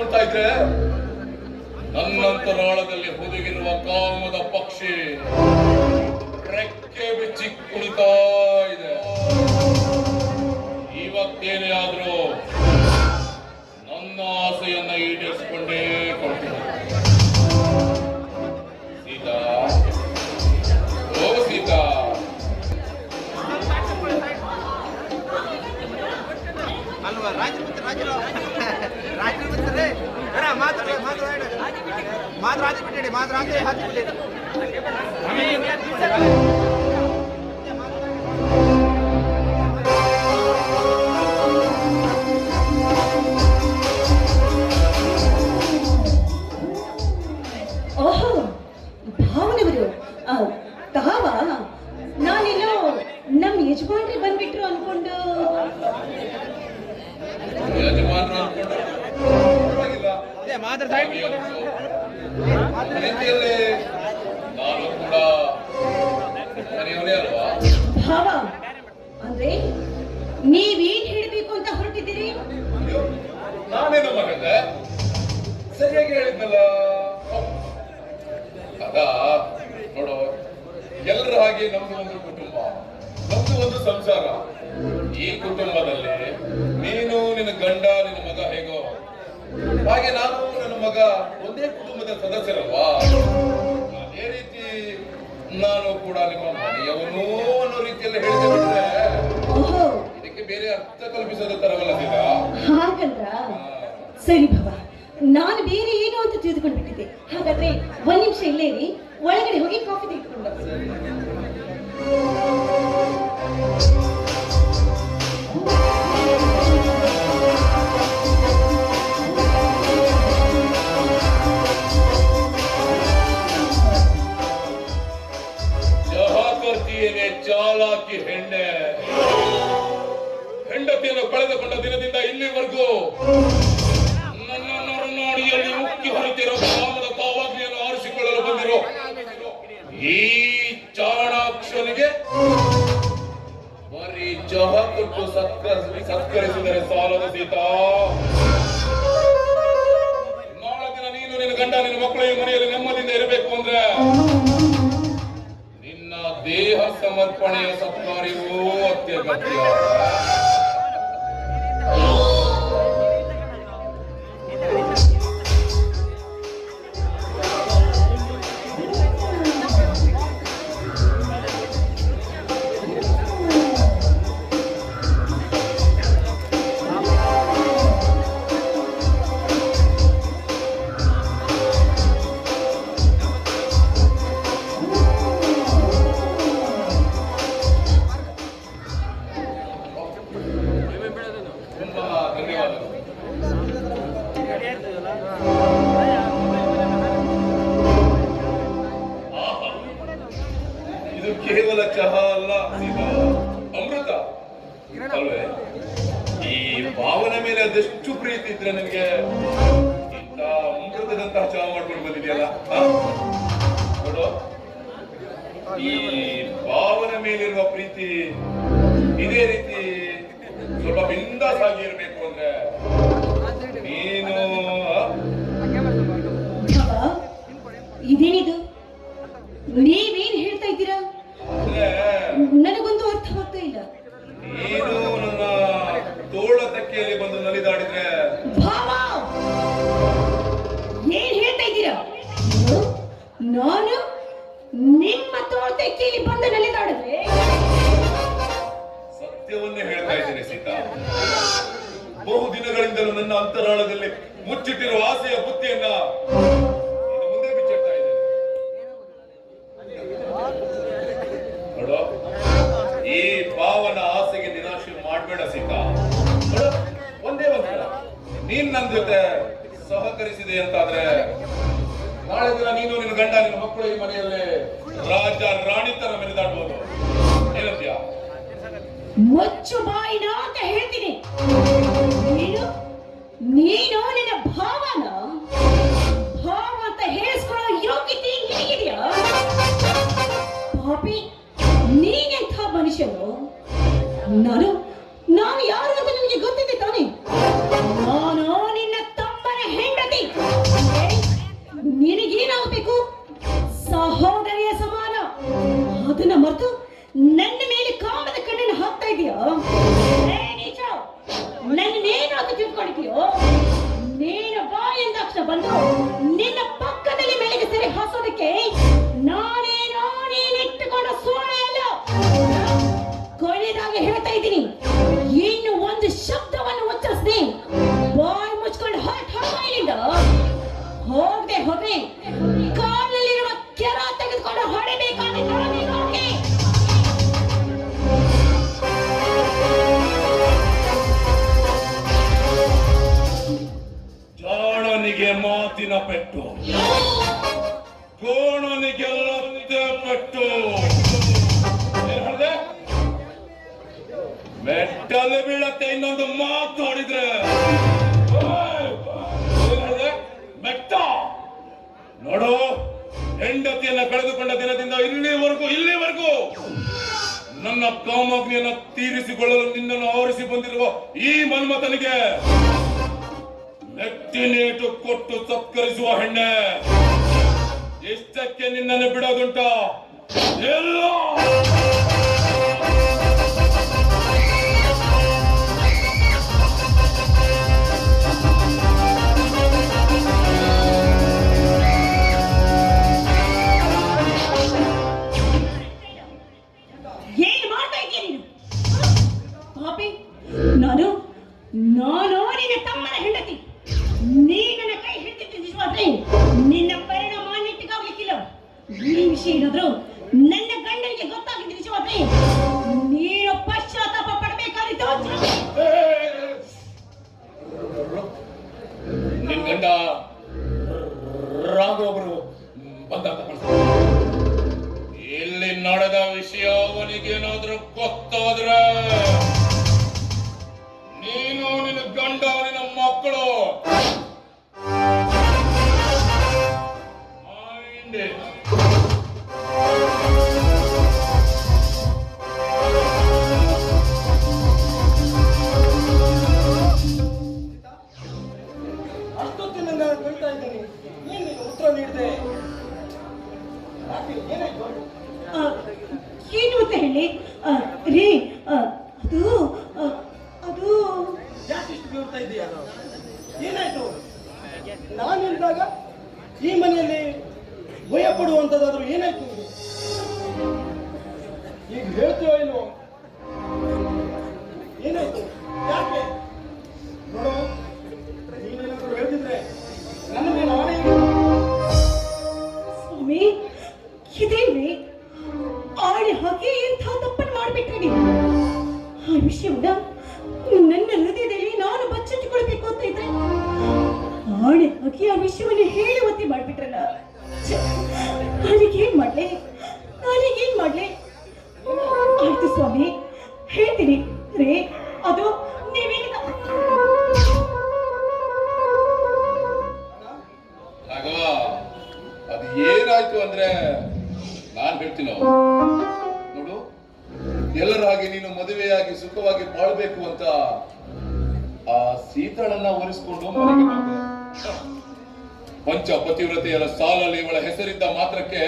ನಿಲ್ಲಿಸ್ಕೊಳ್ತಾ ಇದ್ರೆ ನನ್ನಂತರಾಳದಲ್ಲಿ ಹುದುಗಿರುವ ಕಾಮದ ಪಕ್ಷಿ ರೆಕ್ಕೆ ಬಿಚ್ಚಿ ಕುಳಿತಾ ಇದೆ ಇವತ್ತೇನೇ ಆದ್ರೂ ನನ್ನ ಆಸೆಯನ್ನ ಈಡೇರಿಸಿಕೊಂಡೇ ಕೊಡ್ತೀನಿ. ಸೀತಾ ಓ ಸೀತಾ. ಅಲ್ವಾ? ರಾಜರು ಬರ್ತಾರೆ ಅಣ್ಣ ಮಾತ್ರ ಮಾತ್ರ ನೋಡು ಎಲ್ಲರ ಹಾಗೆ ನಮ್ದು ಒಂದು ಕುಟುಂಬ. ನಮ್ದು ಒಂದು ಸಂಸಾರ. ಈ ಕುಟುಂಬದಲ್ಲಿ ನೀನು ನಿನ್ನ ಗಂಡ ನಿನ್ನ ಮಗ ಹೇಗೋ? ಹಾಗೆ ನಾನು ನನ್ನ ಮಗ ಒಂದೇ ಕುಟುಂಬದ ಸದಸ್ಯರಲ್ವಾ? ಅದೇ ರೀತಿ ನಾನು ಕೂಡ ನಿಮ್ಮ ಮನೆಯವನು ಅನ್ನೋ ರೀತಿಯಲ್ಲಿ ಹೇಳಿದ್ರೆ ಇದಕ್ಕೆ ಬೇರೆ ಅರ್ಥ ಕಲ್ಪಿಸೋದ ತರವಲ್ಲ ಹಾಗಂದ್ರ? ಸರಿ ಬಾಬಾ ನಾನು ಬೇರೆ ಏನು ಅಂತ ತಿಳಿದುಕೊಂಡು ಬಿಟ್ಟಿದ್ದೆ ಹಾಗಾದ್ರೆ ಒಂದ್ ನಿಮಿಷ ಇಲ್ಲೇ ಇರಿ ಒಳಗಡೆ ಹೋಗಿ ಕಾಫಿ ತೆಗೆದುಕೊಂಡು Gabriel. ಇದು ಕೇವಲ ಚಹಾ ಅಲ್ಲ ಇದು ಅಮೃತ. ಅಲ್ವೇ? ಈ ಭಾವನೆ ಮೇಲೆ ಅದೆಷ್ಟು ಪ್ರೀತಿ ಇದ್ರೆ ನನಗೆ ಇಂಥ ಅಮೃತದಂತಹ ಚಹಾ ಮಾಡ್ಕೊಂಡು ಬಂದಿದೆಯಲ್ಲ? ನೋಡು. ಈ ಭಾವನೆ ಮೇಲಿರುವ ಪ್ರೀತಿ ಇದೇ ರೀತಿ ಸ್ವಲ್ಪ ಬಿಂದಾಸ್ ಆಗಿ ಇರಬೇಕು ಅಂದ್ರೆ ನೀನು? ಇದೇನಿದು? ನೀವೇನ್ ಸಂಖ್ಯೆಯಲ್ಲಿ ಮುಚ್ಚು ಬಾಯಿನ ಅಂತ ಹೇಳ್ತೀನಿ. ನೀನು ನೀನು ನಿನ್ನ ಭಾವನ, ಭಾವ ಅಂತ ಹೇಳಿಸ್ಕೊಳ್ಳೋ ಯೋಗ್ಯತೆ ನಿನಗಿದೆಯಾ ಪಾಪಿ, ನೀನೆಂಥ ಮನುಷ್ಯನು? ನಾನು ನಾನು ಯಾರು ಅಂತ ನಿನಗೆ ಗೊತ್ತಿದೆ ತಾನೆ? ನಾನು ನಿನ್ನ ತಮ್ಮನ ಹೆಂಡತಿ. ನಿನಗೇನಾಗಬೇಕು? ಸಹೋದರಿಯ ಸಮಾನ. ಅದನ್ನ ಮರೆತು ನೋಡಿ ನೋಡಿ ನೆಟ್ಟುಕೊಂಡು ಸುಳ್ಳು ಕೊನೆಯದಾಗ ಹೇಳ್ತಾ ಇದ್ದೀನಿ. ಇನ್ನೊಂದು ಮಾತು ನೋಡಿದ್ರೆ? ಮೆಟ್ಟ. ನೋಡು, ಹೆಂಡತಿಯನ್ನ ಕಳೆದುಕೊಂಡ ದಿನದಿಂದ ಇಲ್ಲಿವರೆಗೂ ಇಲ್ಲಿವರೆಗೂ ನನ್ನ ಕಾಮಾಗ್ನಿಯನ್ನ ತೀರಿಸಿಕೊಳ್ಳಲು ನಿನ್ನನ್ನು ಆವರಿಸಿ ಬಂದಿರುವ ಈ ಮನ್ಮಥನಿಗೆ ನೆಟ್ಟಿನೇಟು ಕೊಟ್ಟು ಸತ್ಕರಿಸುವ ಹೆಣ್ಣೆ. ಇಷ್ಟಕ್ಕೆ ನಿನ್ನನ್ನು ಬಿಡೋದುಂಟ? ಎಲ್ಲ. ನಾನು ನಾನು ನಿನ್ನ ತಮ್ಮನ ಹೆಂಡತಿ. ನೀ ನನ್ನ ಕೈ ಹಿಡಿದಿದ್ದು ನಿಜವಾದ್ರೆ ನಿನ್ನ ಪರಿಣಾಮ ನೆಟ್ಟಿಗಾಗ್ಲಿಕ್ಕಿಲ್ಲ ಈ ವಿಷಯ ಏನಾದ್ರು ಮದುವೆಯಾಗಿ ಸುಖವಾಗಿ ಬಾಳ್ಬೇಕು ಅಂತ ಆ ಸೀತಳನ್ನ ಒರಿಸ್ಕೊಂಡು ಪಂಚ ಪತಿವ್ರತೆಯರ ಸಾಲಲ್ಲಿ ಇವಳ ಹೆಸರಿದ್ದ ಮಾತ್ರಕ್ಕೆ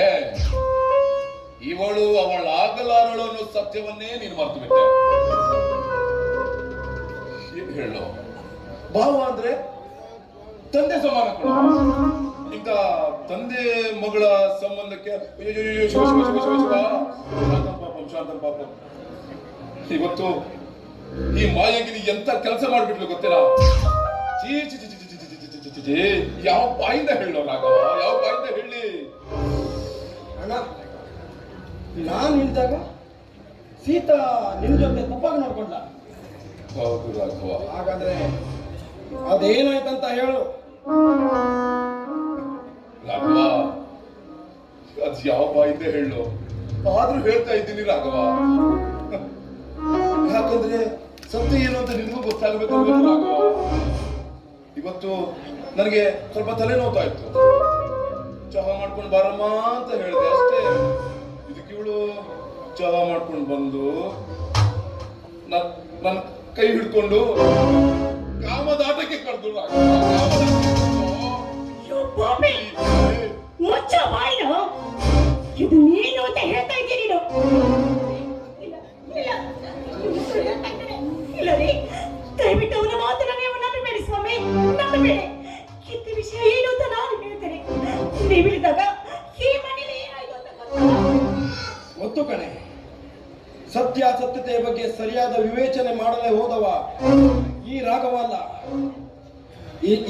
ಇವಳು ಅವಳಾಗಲಾರಳು ಅನ್ನೋ ಸತ್ಯವನ್ನೇ ನೀನು ಮರ್ತು ಬಿಟ್ಟೆ ಹೇಳು. ಭಾವ ಅಂದ್ರೆ ತಂದೆ ಸಮಾನ ಈಗ ತಂದೆ ಮಗಳ ಸಂಬಂಧಕ್ಕೆ ಇವತ್ತು ಈ ಮಾಯಂಗಿನಿ ಎಂತ ಕೆಲಸ ಮಾಡ್ಬಿಟ್ಲು ಗೊತ್ತಿಲ್ಲ ಚೀ ಯಾವ ಬಾಯಿಂದ ಹೇಳೋ ರಾಘವ ಯಾವ ಬಾಯಿಂದ ಹೇಳಿ ಅಣ್ಣ ನಾನು ನಿಂತಾಗ ಸೀತಾ ನಿಮ್ ಜೊತೆ ತಪ್ಪಾಗಿ ನೋಡ್ಕೊಂಡ ಹೌದು ರಾಘವ ಹಾಗಾದ್ರೆ ಅದೇನಾಯ್ತಂತ ಹೇಳು ರಾಘವ ಅದ್ ಯಾವ ಬಾಯಿಂದ ಹೇಳು ಆದ್ರೂ ಹೇಳ್ತಾ ಇದ್ದೀನಿ ರಾಘವ ಯಾಕಂದ್ರೆ ಸತ್ಯ ಏನು ಅಂತ ನಿಮಗೂ ಗೊತ್ತಾಗಬೇಕು ಇವತ್ತು ನನಗೆ ಸ್ವಲ್ಪ ತಲೆನೋವ್ತಾ ಇತ್ತು ಚಹಾ ಮಾಡ್ಕೊಂಡು ಬಾರಮ್ಮ ಅಂತ ಹೇಳಿದೆ ಅಷ್ಟೇ. ಇದಕ್ಕೆ ಇವಳು ಚಹಾ ಮಾಡ್ಕೊಂಡು ಬಂದು ನನ್ ನನ್ನ ಕೈ ಹಿಡ್ಕೊಂಡು ಕಾಮದಾಟಕ್ಕೆ ಕರೆದು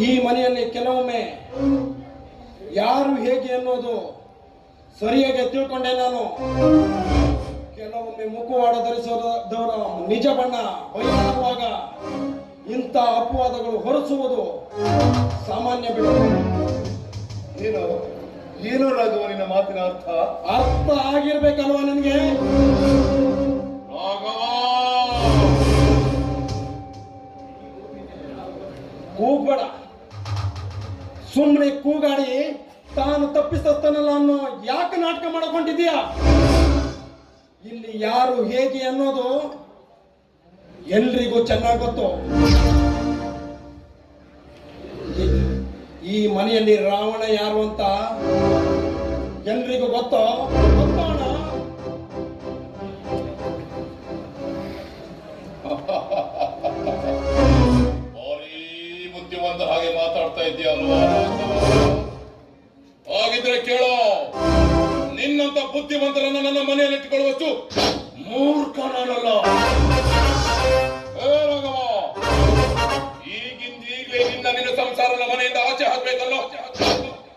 ಈ ಮನೆಯಲ್ಲಿ ಕೆಲವೊಮ್ಮೆ ಯಾರು ಹೇಗೆ ಅನ್ನೋದು ಸರಿಯಾಗಿ ತಿಳ್ಕೊಂಡೆ ನಾನು. ಕೆಲವೊಮ್ಮೆ ಮುಖವಾಡ ಧರಿಸೋದವರ ನಿಜ ಬಣ್ಣ ಬಯಲಾಗುವಾಗ ಇಂಥ ಅಪವಾದಗಳು ಹೊರಸುವುದು ಸಾಮಾನ್ಯ ಬಿಟ್ಟು. ಏನು ಏನು ನಿನ್ನ ಮಾತಿನ ಅರ್ಥ? ಅರ್ಥ ಆಗಿರ್ಬೇಕಲ್ವಾ ನಿನಗೆ? ಸುಮ್ಮನೆ ಕೂಗಾಡಿ ತಾನು ತಪ್ಪಿಸ್ತಾನಲ್ಲ ಅನ್ನೋ ಯಾಕೆ ನಾಟಕ ಮಾಡಿಕೊಂಡಿದ್ದೀಯಾ? ಇಲ್ಲಿ ಯಾರು ಹೇಗೆ ಅನ್ನೋದು ಎಲ್ರಿಗೂ ಚೆನ್ನಾಗಿ ಗೊತ್ತು. ಈ- ಮನೆಯಲ್ಲಿ ರಾವಣ ಯಾರು ಅಂತ ಎಲ್ರಿಗೂ ಗೊತ್ತೋ? ಗೊತ್ತೋಣ ಭಾರೀ ಬುದ್ಧಿವಂತ ಹಾಗೆ ಮಾತಾಡ್ತಾ ಇದೆಯಲ್ವಾ ಬುದ್ಧಿವಂತರನ್ನ ನನ್ನ ಮನೆಯಲ್ಲಿ ಇಟ್ಟುಕೊಳ್ಳುವಷ್ಟು ಮೂರ್ಖ ನಾನಲ್ಲ ಈಗಿಂದೀಗಲೇ ನಿನ್ನ ನಿನ್ನ ಸಂಸಾರದ ಮನೆಯಿಂದ ಆಚೆ ಹಾಕ್ಬೇಕಲ್ಲ?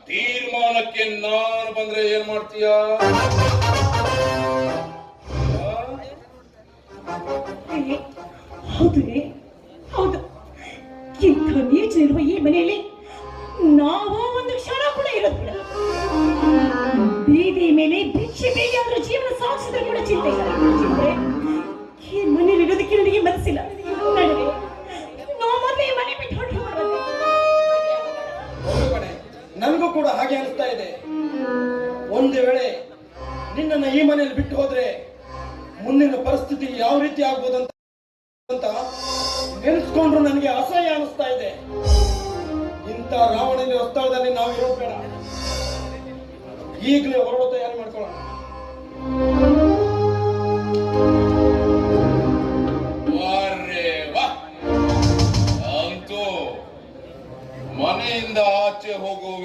ತೀರ್ಮಾನಕ್ಕೆ ನಾನು ಬಂದ್ರೆ ಏನ್ ಮಾಡ್ತೀಯ? ಹೌದು ಹೌದು. ಇಂಥ ನೀಚ ಇರುವ ಈ ಮನೆಯಲ್ಲಿ ನಾವು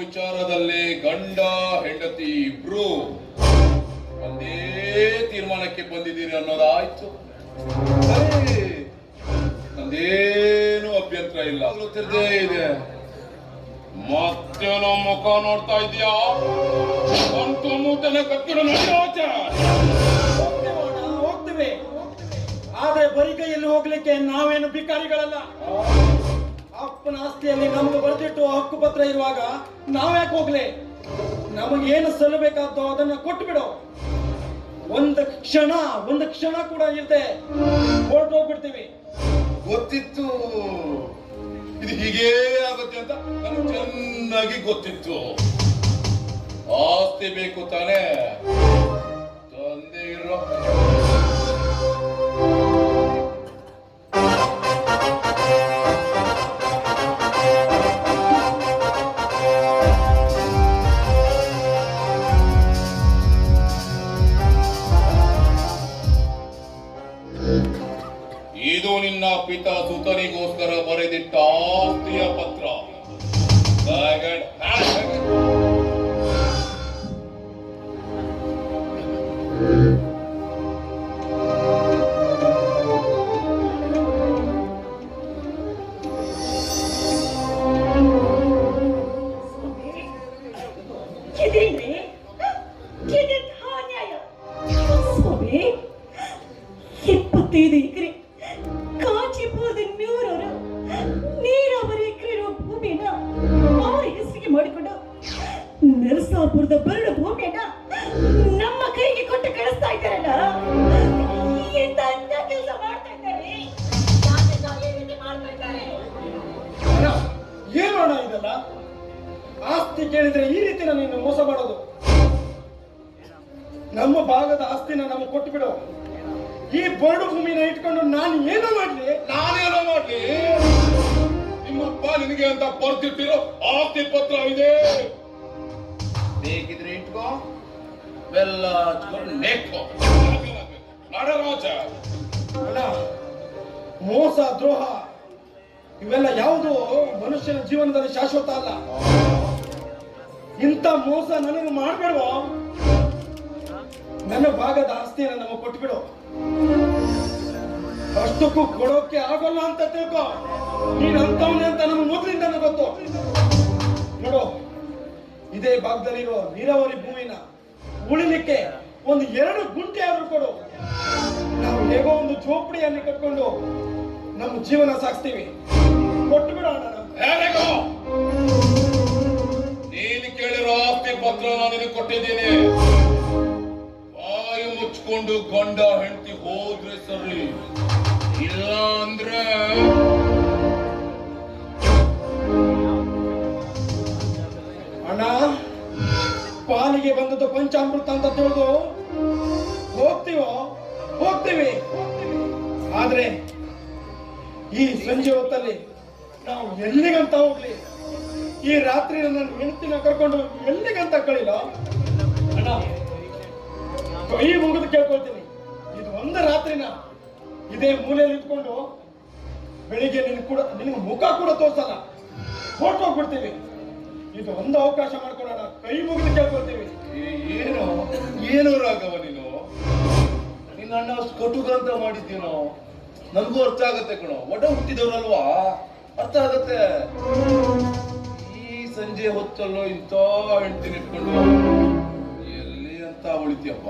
ವಿಚಾರದಲ್ಲಿ ಗಂಡ ಹೆಂಡತಿ ಇಬ್ರು ಒಂದೇ ತೀರ್ಮಾನಕ್ಕೆ ಬಂದಿದ್ದೀರಿ ಅನ್ನೋದಾಯ್ತು. ನಂದೇನು ಅಭ್ಯಂತರ ಇಲ್ಲ. ಗೊತ್ತಿರದೇ ಇದೆ. ಮತ್ತೆ ನಮ್ಮ ಮುಖ ನೋಡ್ತಾ ಇದೀಯಾ ಅಂತೂ ಕತ್ತಿರ ಹೋಗ್ತೇವೆ. ಆದ್ರೆ ಬರಿ ಕೈಯಲ್ಲಿ ಹೋಗ್ಲಿಕ್ಕೆ ನಾವೇನು ಭಿಕಾರಿಗಳಲ್ಲ? ಅಪ್ಪನ ಆಸ್ತಿಯಲ್ಲಿ ನಮ್ಗೆ ಬರೆದಿಟ್ಟು ಹಕ್ಕು ಪತ್ರ ಇರುವಾಗ ನಾವ್ಯಾಕೆ ಹೋಗ್ಲಿ? ನಮಗೇನು ಸಲ್ಲಬೇಕಾದ್ದು ಅದನ್ನ ಕೊಟ್ಟು ಬಿಡು ಒಂದು ಕ್ಷಣ ಒಂದು ಕ್ಷಣ ಕೂಡ ಇಲ್ಲದೆ ಹೊರಟೋಗ್ಬಿಡ್ತೀವಿ ಗೊತ್ತಿತ್ತು. ಇದು ಹೀಗೇ ಆಗುತ್ತೆ ಅಂತ ನನಗೆ ಚೆನ್ನಾಗಿ ಗೊತ್ತಿತ್ತು. ಆಸ್ತಿ ಬೇಕು ತಾನೇ. ತಂದೆ ಇರೋ ನಿನ್ನ ಪಿತ ಸುತನಿಗೋಸ್ಕರ ಬರೆದಿಟ್ಟ ಆಸ್ತಿಯ ಆಸ್ತಿ ಕೇಳಿದ್ರೆ ಈ ರೀತಿ ನೀನು ಮೋಸ ಮಾಡೋದು. ನಮ್ಮ ಭಾಗದ ಆಸ್ತಿನ ನಮಗೆ ಕೊಟ್ಟು ಬಿಡು ಈ ಬರಡು ಭೂಮಿನ ಇಟ್ಕೊಂಡು ನಾನು ಏನೋ ಮಾಡ್ಲಿ. ನಾನೇನೋ ಮಾಡ್ಲಿ. ನಿಮ್ಮಪ್ಪ ನಿನಗೆ ಅಂತ ಬರ್ತಿಟ್ಟಿರೋ ಆಸ್ತಿ ಪತ್ರ ಇದೆ. ಬೇಕಿದ್ರೆ ಇಟ್ಕೋ. ಬೆಲ್ಲ ಹಚ್ಕೊಂಡು ನಡರಾಜ ಅಲ್ಲ ಮೋಸ ದ್ರೋಹ ಇವೆಲ್ಲ ಯಾವುದು? ಮನುಷ್ಯನ ಜೀವನದಲ್ಲಿ ಶಾಶ್ವತ ಅಲ್ಲ. ಇಂಥ ಮೋಸ ನನಗೆ ಮಾಡಬೇಡವೋ? ನನ್ನ ಭಾಗದ ಆಸ್ತಿಯನ್ನು ನಮಗೆ ಕೊಟ್ಬಿಡು. ಅಷ್ಟಕ್ಕೂ ಕೊಡೋಕೆ ಆಗೋಲ್ಲ ಅಂತ ತಿಳ್ಕೊ. ನೀನ್ ಅಂತವನೇ ಅಂತ ನಮ್ಗೆ ಮೊದಲಿಂದ ಗೊತ್ತು. ನೋಡು, ಇದೇ ಭಾಗದಲ್ಲಿರೋ ನೀರಾವರಿ ಭೂಮಿನ ಉಳಿಲಿಕ್ಕೆ ಒಂದು ಎರಡು ಗುಂಟೆ ಆದ್ರೂ ಕೊಡು. ನಾವು ಹೇಗೋ ಒಂದು ಜೋಪಡಿಯನ್ನು ಕಟ್ಕೊಂಡು ನಮ್ಮ ಜೀವನ ಸಾಕ್ತೀವಿ. ಕೊಟ್ಟು ಬಿಡೋಣ ನೀನು ಕೇಳಿರೋ ಆಸ್ತಿ ಪತ್ರ ನಾನು ಕೊಟ್ಟಿದ್ದೀನಿ. ಬಾಯಿ ಮುಚ್ಕೊಂಡು ಗಂಡ ಹೆಂಡತಿ ಹೋದ್ರೆ ಸರಿ. ಇಲ್ಲ ಅಂದ್ರೆ ಅಣ್ಣ, ಪಾಲಿಗೆ ಬಂದದ್ದು ಪಂಚಾಮೃತ ಅಂತ ತಿಳಿದು ಹೋಗ್ತೀವೋ? ಹೋಗ್ತೀವಿ. ಆದ್ರೆ ಈ ಸಂಜೆ ಹೊತ್ತಲ್ಲಿ ನಾವು ಎಲ್ಲಿಗಂತ ಹೋಗ್ಲಿ? ಈ ರಾತ್ರಿ ನನ್ನ ಹೆಂಡತಿನ ಕರ್ಕೊಂಡು ಎಲ್ಲಿಗಂತ ಕಳಿಲ್ಲ. ಅಣ್ಣ ಕೈ ಮುಗಿದು ಕೇಳ್ಕೊಳ್ತೀನಿ. ಇದು ಒಂದು ರಾತ್ರಿನ ಇದೇ ಮೂಲೆಯಲ್ಲಿ ಇಟ್ಕೊಂಡು ಬೆಳಿಗ್ಗೆ ನಿನ್ ಕೂಡ ನಿನಗೆ ಮುಖ ಕೂಡ ತೋರ್ಸಲ್ಲ. ಹೊರ್ಟೋಗ್ಬಿಡ್ತೀವಿ ಇದು ಒಂದು ಅವಕಾಶ ಮಾಡ್ಕೊಳ್ಳೋಣ ಕೈ ಮುಗಿದು ಕೇಳ್ಕೊಳ್ತೀವಿ. ಏನು? ಏನು ರಾಘವ ನೀನು? ನಿನ್ನ ಅಣ್ಣ ಅಷ್ಟು ಕಟುಗಂತ ನಾವು ನನಗೂ ಅರ್ಥ ಆಗತ್ತೆ ಕಣೋ. ಒಡ ಹುಟ್ಟಿದವ್ರಲ್ವಾ? ಅರ್ಥ ಆಗತ್ತೆ. ಸಂಜೆ ಹೊತ್ತಲ್ಲೋ ಇಂಥ ಹೆಂಡತಿ ಇಟ್ಕೊಂಡು, ಎಲ್ಲಿ ಅಂತ ಉಳಿತೀಯಪ್ಪ?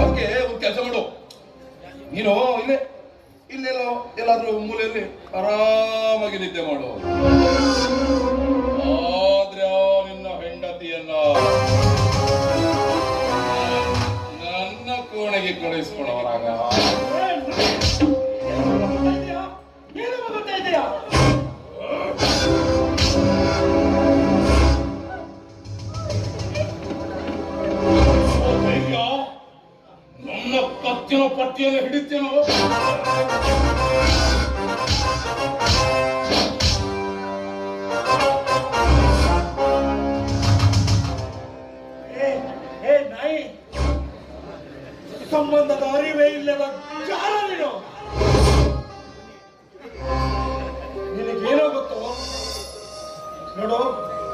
ಅದಕ್ಕೆ ಒಂದು ಕೆಲಸ ಮಾಡು. ನೀನು, ಇಲ್ಲೇ ಇಲ್ಲೆಲ್ಲೋ ಎಲ್ಲಾದ್ರೂ ಮೂಲೆಯಲ್ಲಿ ಆರಾಮಾಗಿ ನಿದ್ದೆ ಮಾಡು. ಆದ್ರೆ ನಿನ್ನ ಹೆಂಡತಿಯನ್ನ ನನ್ನ ಕೋಣೆಗೆ ಕಳುಹಿಸ್ಕೊಡವರಾಗ ನನ್ನ ಪತ್ತಿಯನ್ನು ಏ, ನಾಯಿ ಸಂಬಂಧದ ಅರಿವೇ ಇಲ್ಲದ ಜಾರ ನೀನು. ನಿನಗೇನೋ ಗೊತ್ತು? ನೋಡು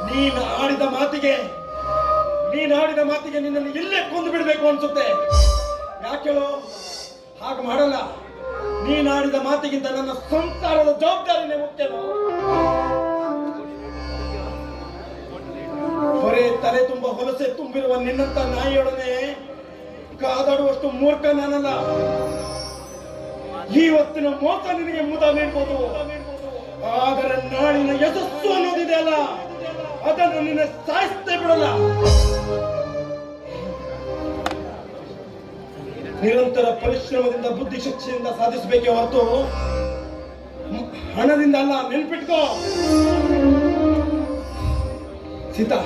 ನೀನು ಆಡಿದ ಮಾತಿಗೆ ನೀನಾಡಿದ ಮಾತಿಗೆ ನಿನ್ನನ್ನು ಇಲ್ಲೇ ಕೊಂದು ಬಿಡಬೇಕು ಅನ್ಸುತ್ತೆ. ಯಾಕೇಳು ಹಾಗೆ ಮಾಡಲ್ಲ. ನೀನಾಡಿದ ಮಾತಿಗಿಂತ ನನ್ನ ಸಂಸಾರದ ಜವಾಬ್ದಾರಿನೇ ಮುಖ್ಯನೋ ಬರೇ ತಲೆ ತುಂಬ ಹೊಲಸೆ ತುಂಬಿರುವ ನಿನ್ನಂತ ನಾಯಿಯೊಡನೆ ಕಾದಾಡುವಷ್ಟು ಮೂರ್ಖ ನಾನಲ್ಲ. ಇವತ್ತಿನ ಮೋಸ ನಿನಗೆ ಮುದ ನೀಡ್ಬೋದು. ಆದರೆ ನಾಳಿನ ಯಶಸ್ಸು ಅನ್ನೋದಿದೆ ಅಲ್ಲ. ಅದನ್ನು ನಿನ್ನ ಸಾಯಿಸ್ತೇ ಬಿಡಲ್ಲ. ನಿರಂತರ ಪರಿಶ್ರಮದಿಂದ, ಬುದ್ಧಿಶಕ್ತಿಯಿಂದ ಸಾಧಿಸಬೇಕೇ ಹೊರತು ಹಣದಿಂದ ಅಲ್ಲ, ನೆನ್ಪಿಟ್ಕೋ. ಸೀತಾ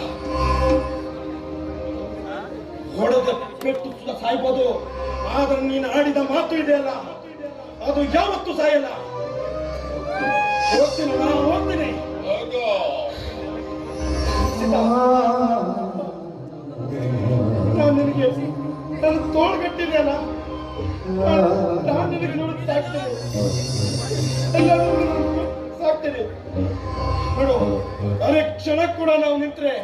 ಹೊಡೆದ ಪೆಟ್ಟು ಸಾಯ್ಬೋದು. ಆದ್ರೆ ನೀನು ಆಡಿದ ಮಾತು ಇದೆಯಲ್ಲ ಅದು ಯಾವತ್ತೂ ಸಾಯಲ್ಲ. ಹೋಗ್ತೀನಿ ನಾನು ಹೋಗ್ತೀನಿ ನಾನು ನಿನಗೆ ನನ್ನ ತೋಳ್ಗಟ್ಟಿದೆಯಲ್ಲ ನಾನು ನಿನಗೆ ನೋಡಿ ಸಾಕ್ತೇನೆ. ಸಾಕ್ತೇನೆ. ನೋಡು, ಅರೆ ಕ್ಷಣ ಕೂಡ ನಾವು ನಿಂತ್ರೆ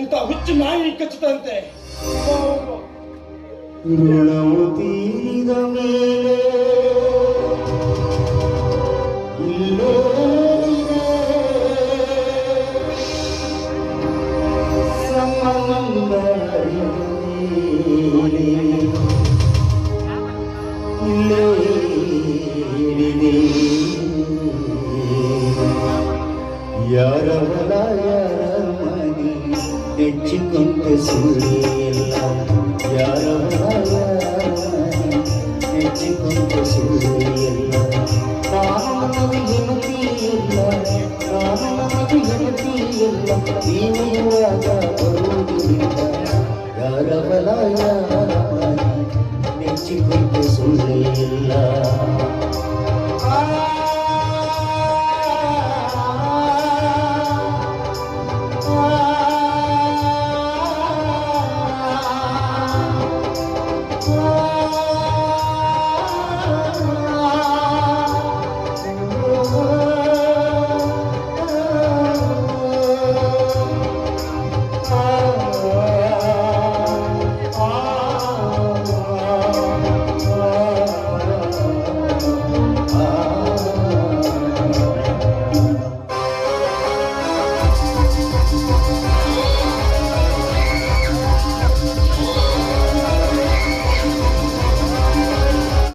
ಇಂಥ ಹುಚ್ಚು ನಾಯಿ ಕಚ್ಚುತ್ತಂತೆ. ಮೇಲೆ ಮೇಲೆ ಇಲ್ಲೇನಿದೆ ಯಾರ ಹೊಲ ಯಾರ ಮನೆ ನೆಚ್ಚಿಕೊಂಡ ಸುಳಿಯಲ್ಲ ಯಾರ